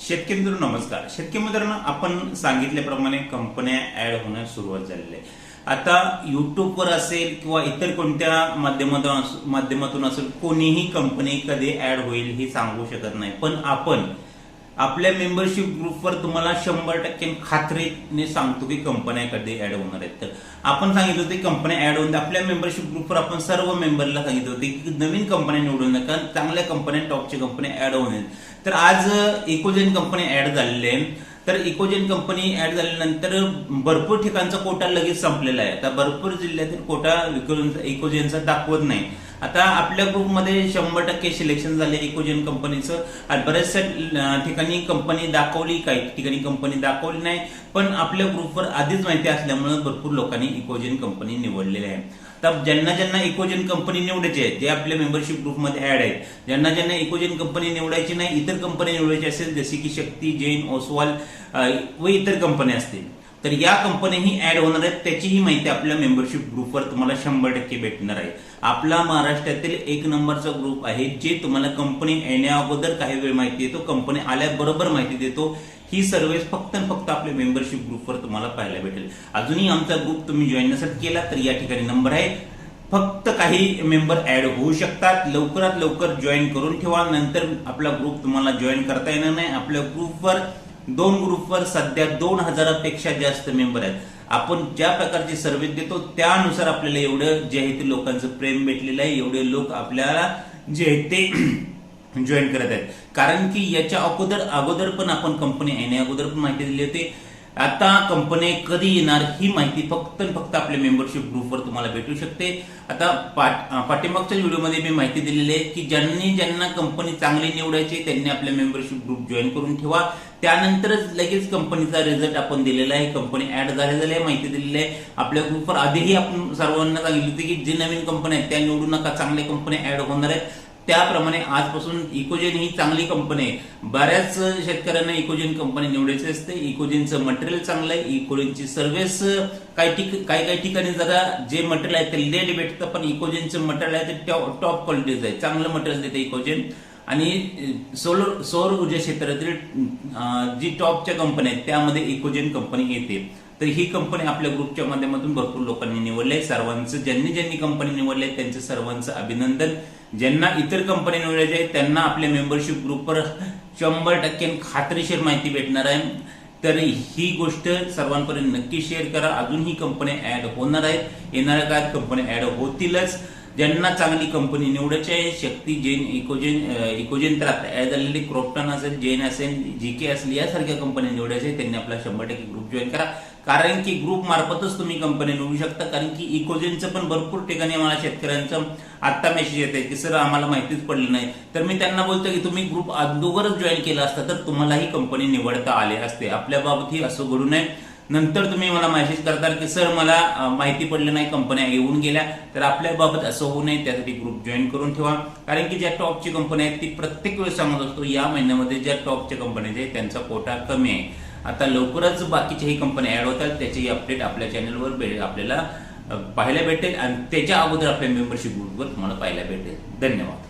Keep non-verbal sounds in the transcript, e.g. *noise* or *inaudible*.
शेतकरी मित्रांनो नमस्कार. शेतकरी मित्रांनो आपण सांगितल्याप्रमाणे कंपन्या ऍड होण्यास सुरुवात झालेली आहे. आता युट्यूबवर असेल किंवा इतर कोणत्या माध्यमातून माध्यमातून असेल कोणीही कंपनी कधी ऍड होईल हे सांगू शकत नाही. पण आपण आपल्या मेंबरशिप ग्रुपवर तुम्हाला शंभर टक्के खात्रीने सांगतो की कंपन्या कधी ऍड होणार आहेत. तर आपण सांगितलं होतं की कंपन्या ऍड होऊन आपल्या मेंबरशिप ग्रुपवर आपण सर्व मेंबरला सांगितलं होते की नवीन कंपन्या निवडून नका. चांगल्या कंपन्या टॉपच्या कंपन्या ऍड होऊन आहेत. तर आज इकोजेन कंपनी ऍड झालेली आहे. तर इकोजेन कंपनी ऍड झाल्यानंतर भरपूर ठिकाणचा कोटा लगेच संपलेला आहे. आता भरपूर जिल्ह्यातील कोटा इकोजेनचा दाखवत नाही. आता आपल्या ग्रुपमध्ये शंभर टक्के सिलेक्शन झाले इकोजन कंपनीचं आणि बऱ्याचशा ठिकाणी कंपनी दाखवली काही ठिकाणी कंपनी दाखवली नाही. पण आपल्या ग्रुपवर आधीच माहिती असल्यामुळे भरपूर लोकांनी इकोजन कंपनी निवडलेली आहे. तर ज्यांना ज्यांना इकोजन कंपनी निवडायची आहे जे आपल्या मेंबरशिप ग्रुपमध्ये ऍड आहेत ज्यांना ज्यांना इकोजन कंपनी निवडायची नाही इतर कंपनी निवडायची असेल जसे की शक्ती जैन ओसवाल व इतर कंपन्या असतील. तर या कंपन्याही ऍड होणार आहेत त्याचीही माहिती आपल्या मेंबरशिप ग्रुपवर तुम्हाला शंभर टक्के भेटणार आहे. आपला महाराष्ट्रातील एक नंबरचा ग्रुप आहे जे तुम्हाला कंपनी येण्या अगोदर काही वेळ माहिती देतो कंपनी आल्याबरोबर माहिती देतो. ही सर्व्हिस फक्त आणि फक्त आपल्या मेंबरशिप ग्रुपवर तुम्हाला पाहायला भेटेल. अजूनही आमचा ग्रुप तुम्ही जॉईन नसेल केला तर या ठिकाणी नंबर आहे. फक्त काही मेंबर ऍड होऊ शकतात. लवकरात लवकर जॉईन करून ठेवा. नंतर आपला ग्रुप तुम्हाला जॉईन करता येणार नाही. आपल्या ग्रुपवर दोन ग्रुपवर सध्या दोन हजारापेक्षा जास्त मेंबर आहेत. आपण ज्या प्रकारची सर्वे देतो त्यानुसार आपल्याला एवढं जे आहे ते लोकांचं प्रेम भेटलेलं आहे. एवढे लोक आपल्याला जे आहे ते *clears throat* जॉईन करत आहेत. कारण की याच्या अगोदर अगोदर पण आपण कंपनी येण्या अगोदर पण माहिती दिली होती. आता कंपनी कधी येणार ही माहिती फक्त आणि फक्त आपल्या मेंबरशिप ग्रुपवर तुम्हाला भेटू शकते. आता पाठ पाठीमागच्या व्हिडिओमध्ये मी माहिती दिलेली आहे की ज्यांनी ज्यांना कंपनी चांगली निवडायची त्यांनी आपल्या मेंबरशिप ग्रुप जॉईन करून ठेवा. त्यानंतरच लगेच कंपनीचा रिझल्ट आपण दिलेला आहे. कंपनी ऍड झालेली आहे माहिती दिलेली आहे. आपल्या ग्रुपवर आधीही आपण सर्वांना सांगितली होती की जे नवीन कंपनी आहेत त्या निवडू नका. चांगल्या कंपन्या ऍड होणार आहेत. त्याप्रमाणे आजपासून इकोजेन ही चांगली कंपनी आहे. बऱ्याच शेतकऱ्यांना इकोजेन कंपनी निवडायची असते. इकोजेनचं मटेरियल चांगलं आहे. इकोजेनची सर्व्हिस काही ठिक काही काही ठिकाणी जरा जे मटेरियल आहे ते लेट भेटतं पण इकोजेनचं मटेरियल आहे ते टॉप क्वालिटीचं आहे. चांगलं मटेरियल देते इकोजेन. आणि सोलर सौर ऊर्जा क्षेत्रातील जी टॉपच्या कंपन्या आहेत त्यामध्ये इकोजेन कंपनी येते. तर ही कंपनी आपल्या ग्रुपच्या माध्यमातून भरपूर लोकांनी निवडली आहे. सर्वांचं ज्यांनी ज्यांनी कंपनी निवडली आहे त्यांचं सर्वांचं अभिनंदन. ज्यांना इतर कंपनी निवडायचे आहेत त्यांना आपल्या मेंबरशिप ग्रुपवर शंभर टक्के खात्रीशीर माहिती भेटणार आहे. तर ही गोष्ट सर्वांपर्यंत नक्की शेअर करा. अजून ही कंपनी ऍड होणार आहेत. येणाऱ्या काळात कंपनी ऍड होतीलच. ज्यांना चांगली कंपनी निवडायची आहे शक्ती जैन इकोजेन इकोजेन तर आता ऍड झालेली क्रॉप्टन असेल जैन असेल जी के असेल यासारख्या कंपनी निवडायच्या त्यांनी आपला शंभर टक्के ग्रुप जॉईन करा. कारण की ग्रुप मार्फतच तुम्ही कंपनी निवडू शकता. कारण की इकोजेनचं पण भरपूर ठिकाणी मला शेतकऱ्यांचं आत्ता मेसेज येत आहे की सर आम्हाला माहितीच पडली नाही. तर मी त्यांना बोलतो की तुम्ही ग्रुप अगोदरच जॉईन केला असता तर तुम्हालाही कंपनी निवडता आले असते. आपल्या बाबतही असं घडू नये. नंतर तुम्ही मला मेसेज करता की सर मला माहिती पडलं नाही कंपन्या येऊन गेल्या. तर आपल्या बाबत असं होऊ नये त्यासाठी ग्रुप जॉईन करून ठेवा. कारण की ज्या टॉपची कंपन्या आहेत ती प्रत्येक वेळेस सांगत असतो या महिन्यामध्ये ज्या टॉपच्या कंपन्या आहेत त्यांचा कोटा कमी आहे. आता लवकरच बाकीच्याही कंपन्या ऍड होतात त्याचीही अपडेट आपल्या चॅनलवर आपल्याला पाहायला भेटेल. आणि त्याच्या अगोदर आपल्या मेंबरशिप ग्रुपवर तुम्हाला पाहायला भेटेल. धन्यवाद.